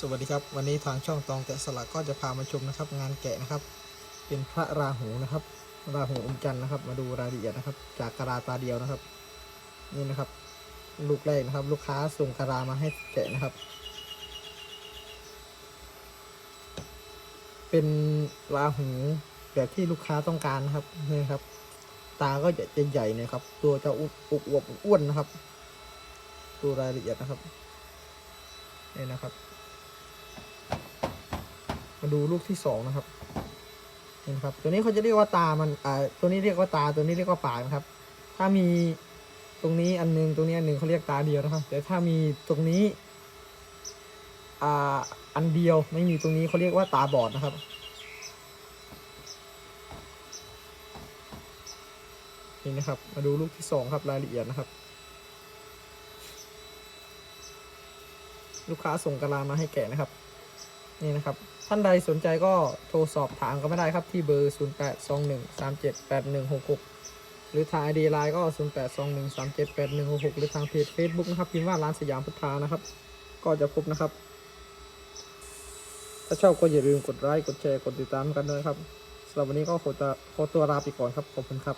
สวัสดีครับ วันนี้ทางช่องตองแกะสลักก็จะพามาชมนะครับ งานแกะนะครับ เป็นพระราหูนะครับ ราหูอมจันทร์นะครับ มาดูรายละเอียดนะครับ จากกระดาตาเดียวนะครับ นี่นะครับ ลูกแรกนะครับ ลูกค้าส่งกระดามาให้แกะนะครับ เป็นราหูแบบที่ลูกค้าต้องการนะครับนี่ครับ ตาก็จะใหญ่ๆนะครับ ตัวจะอุบอวบอ้วนนะครับ ดูรายละเอียดนะครับนี่นะครับ มาดูลูกที่สองนะครับนี่นะครับ ตัวนี้เขาจะเรียกว่าตามันอ่าตัวนี้เรียกว่าตาตัวนี้เรียกว่าปากนะครับ ถ้ามีตรงนี้อันหนึงตรงนี้อันหนึงเขาเรียกตาเดียวนะครับ แต่ถ้ามีตรงนี้อ่าอันเดียวไม่มีตรงนี้เขาเรียกว่าตาบอดนะครับนี่นะครับ มาดูลูกที่สองครับรายละเอียดนะครับ ลูกค้าส่งกระลามาให้แกะนะครับ นี่นะครับท่านใดสนใจก็โทรสอบถามก็ไม่ได้ครับที่เบอร์ 0821378166 หรือทาง ID ไลน์ก็ 0821378166 หรือทางเพจ Facebook นะครับพิมพ์ว่าร้านสยามพุทธานะครับ ก็จะพบนะครับ ถ้าชอบก็อย่าลืมกดไลค์กดแชร์กดติดตามกันด้วยครับสำหรับวันนี้ก็ขอตัวลาไปก่อนครับขอบคุณครับ